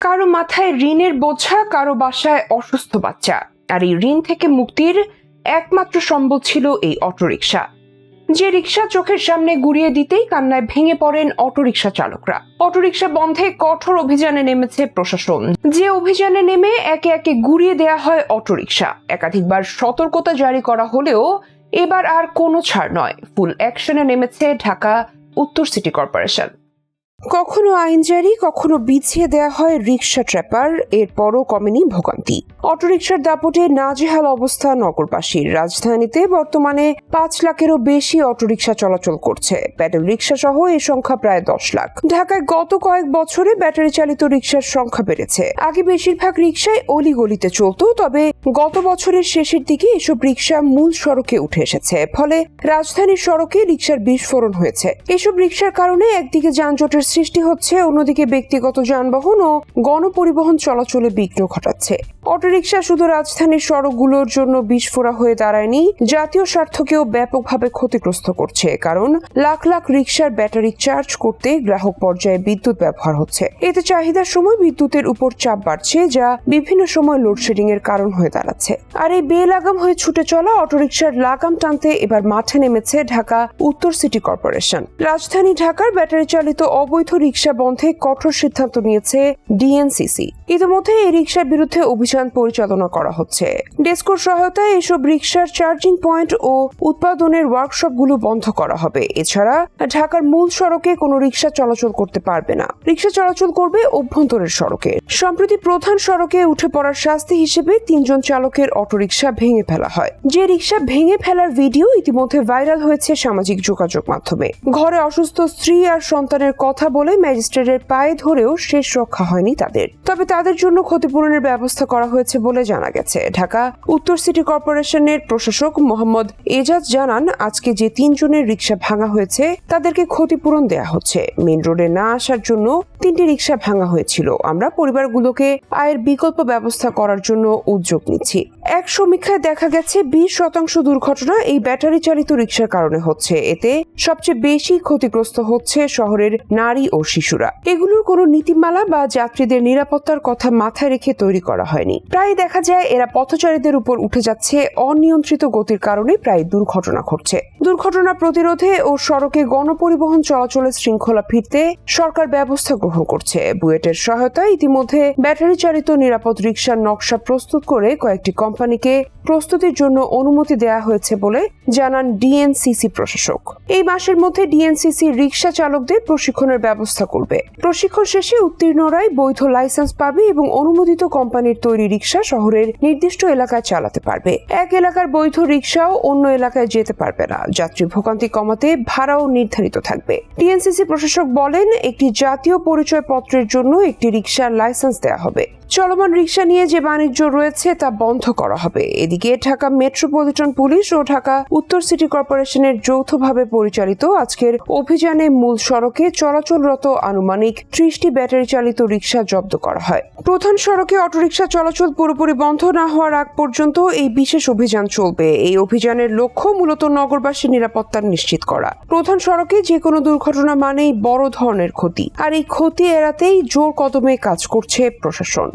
কারও মাথায় ঋণের বোঝা, কারও বাসায় অসুস্থ বাচ্চা। আর এই ঋণ থেকে মুক্তির একমাত্র সম্বল ছিল এই অটোরিকশা। যে রিক্সা চোখের সামনে গুড়িয়ে দিতেই কান্নায় ভেঙে পড়েন অটোরিকশা চালকরা। অটোরিকশা বন্ধে কঠোর অভিযানে নেমেছে প্রশাসন। যে অভিযানে নেমে একে একে গুড়িয়ে দেয়া হয় অটোরিকশা। একাধিকবার সতর্কতা জারি করা হলেও এবার আর কোনো ছাড় নয়। ফুল অ্যাকশনে নেমেছে ঢাকা উত্তর সিটি কর্পোরেশন। কখনো আইন জারি, কখনো বিছিয়ে দেয়া হয় রিক্সা ট্র্যাপার, এরপরও কমেনি ভোগান্তি। অটোরিকশার দাপটে নাজেহাল অবস্থা নগরবাসীর। রাজধানীতে বর্তমানে পাঁচ লাখেরও বেশি অটোরিকশা চলাচল করছে। প্যাডেল রিক্সা সহ এই সংখ্যা প্রায় দশ লাখ। ঢাকায় গত কয়েক বছরে ব্যাটারি চালিত রিক্সার সংখ্যা বেড়েছে। আগে বেশিরভাগ রিক্সায় অলিগলিতে চলতো, তবে গত বছরের শেষের দিকে এসব রিক্সা মূল সড়কে উঠে এসেছে। ফলে রাজধানীর সড়কে রিক্সার বিস্ফোরণ হয়েছে। এসব রিক্সার কারণে একদিকে যানজটের সৃষ্টি হচ্ছে অন্যদিকে ব্যক্তিগত যানবাহন ও গণপরিবহন চলাচলে বিঘ্ন ঘটাচ্ছে। অটোরিকশা শুধু রাজধানীর সড়কগুলোর জন্য বিস্ফোরা হয়ে দাঁড়ায়নি, জাতীয় স্বার্থকেও ব্যাপকভাবে ক্ষতিগ্রস্ত করছে, কারণ লাখ লাখ রিক্সার ব্যাটারি চার্জ করতে গ্রাহক পর্যায়ে বিদ্যুৎ ব্যবহার হচ্ছে। এতে চাহিদার সময় বিদ্যুতের উপর চাপ বাড়ছে, যা বিভিন্ন সময় লোডশেডিং এর কারণ হয়ে দাঁড়াচ্ছে। আর এই বেলাগাম হয়ে ছুটে চলা অটোরিকশার লাগাম টানতে এবার মাঠে নেমেছে ঢাকা উত্তর সিটি কর্পোরেশন। রাজধানী ঢাকার ব্যাটারি চালিত অবৈধ রিক্সা বন্ধে কঠোর সিদ্ধান্ত নিয়েছে ডিএনসিসি। ইতিমধ্যে এই রিক্সার বিরুদ্ধে অভিযান পরিচালনা করা হচ্ছে। ডেস্কোর সহায়তায় এসব রিক্সার চার্জিং পয়েন্ট ও উৎপাদনের ওয়ার্কশপগুলো বন্ধ করা হবে। এছাড়া ঢাকার মূল সড়কে কোনো রিক্সা চলাচল করতে পারবে না। রিক্সা চলাচল করবে অভ্যন্তরের সড়কে। সম্প্রতি প্রধান সড়কে উঠে পড়ার শাস্তি হিসেবে তিনজন চালকের অটোরিকশা ভেঙে ফেলা হয়। যে রিক্সা ভেঙে ফেলার ভিডিও ইতিমধ্যে ভাইরাল হয়েছে সামাজিক যোগাযোগ মাধ্যমে। ঘরে অসুস্থ স্ত্রী আর সন্তানের কথা বলে ম্যাজিস্ট্রেটের পায়ে ধরেও শেষ রক্ষা হয়নি তাদের। তবে তাদের জন্য ক্ষতিপূরণের ব্যবস্থা করা হয়েছে বলে জানা গেছে। ঢাকা উত্তর সিটি কর্পোরেশনের প্রশাসক মোহাম্মদ এজাজ জানান, আজকে যে তিনজনের রিক্সা ভাঙা হয়েছে, তাদেরকে ক্ষতিপূরণ দেয়া হচ্ছে। মেন রোডে না আসার জন্য তিনটি রিক্সা ভাঙা হয়েছিল। আমরা পরিবারগুলোকে আয়ের বিকল্প ব্যবস্থা করার জন্য উদ্যোগ নিচ্ছি। এক সমীক্ষায় দেখা গেছে বিশ শতাংশ দুর্ঘটনা এই ব্যাটারি চালিত রিক্সার কারণে হচ্ছে। এতে সবচেয়ে বেশি ক্ষতিগ্রস্ত হচ্ছে শহরের নারী ও শিশুরা। এগুলোর কোনো নীতিমালা বা যাত্রীদের নিরাপত্তার কথা মাথায় রেখে তৈরি করা হয়নি। প্রায় দেখা যায় এরা পথচারীদের উপর উঠে যাচ্ছে অনিয়ন্ত্রিত গতির কারণে প্রায় দুর্ঘটনা ঘটছে। দুর্ঘটনা প্রতিরোধে ও সড়কে গণপরিবহন চলাচলের শৃঙ্খলা ফিরতে সরকার ব্যবস্থা গ্রহণ করছে। বুয়েটের সহায়তায় ইতিমধ্যে ব্যাটারি চালিত নিরাপদ রিক্সার নকশা প্রস্তুত করে কয়েকটি কোম্পানিকে প্রস্তুতির জন্য অনুমতি দেওয়া হয়েছে বলে জানান ডিএনসিসি প্রশাসক। এই মাসের মধ্যে ডিএনসিসি রিক্সা চালকদের প্রশিক্ষণের ব্যবস্থা করবে। প্রশিক্ষণ শেষে উত্তীর্ণরাই বৈধ লাইসেন্স পাবে এবং অনুমোদিত কোম্পানির তৈরি রিক্সা শহরের নির্দিষ্ট এলাকায় চালাতে পারবে। এক এলাকার বৈধ রিক্সাও অন্য এলাকায় যেতে পারবে না। যাত্রী ভোগান্তি কমাতে ভাড়াও নির্ধারিত থাকবে। ডিএনসিসি প্রশাসক বলেন, একটি জাতীয় পরিচয় পত্রের জন্য একটি রিক্সার লাইসেন্স দেওয়া হবে। চলমান রিক্সা নিয়ে যে বাণিজ্য রয়েছে তা বন্ধ করা হবে। এদিকে ঢাকা মেট্রোপলিটন পুলিশ ও ঢাকা উত্তর সিটি কর্পোরেশনের যৌথভাবে পরিচালিত আজকের অভিযানে মূল সড়কে চলাচলরত আনুমানিক ত্রিশটি ব্যাটারি চালিত রিক্সা জব্দ করা হয়। প্রধান সড়কে অটোরিকশা চলাচল পুরোপুরি বন্ধ না হওয়ার আগ পর্যন্ত এই বিশেষ অভিযান চলবে। এই অভিযানের লক্ষ্য মূলত নগরবাসীর নিরাপত্তা নিশ্চিত করা। প্রধান সড়কে যে কোনো দুর্ঘটনা মানেই বড় ধরনের ক্ষতি। আর এই ক্ষতি এড়াতেই জোর কদমে কাজ করছে প্রশাসন।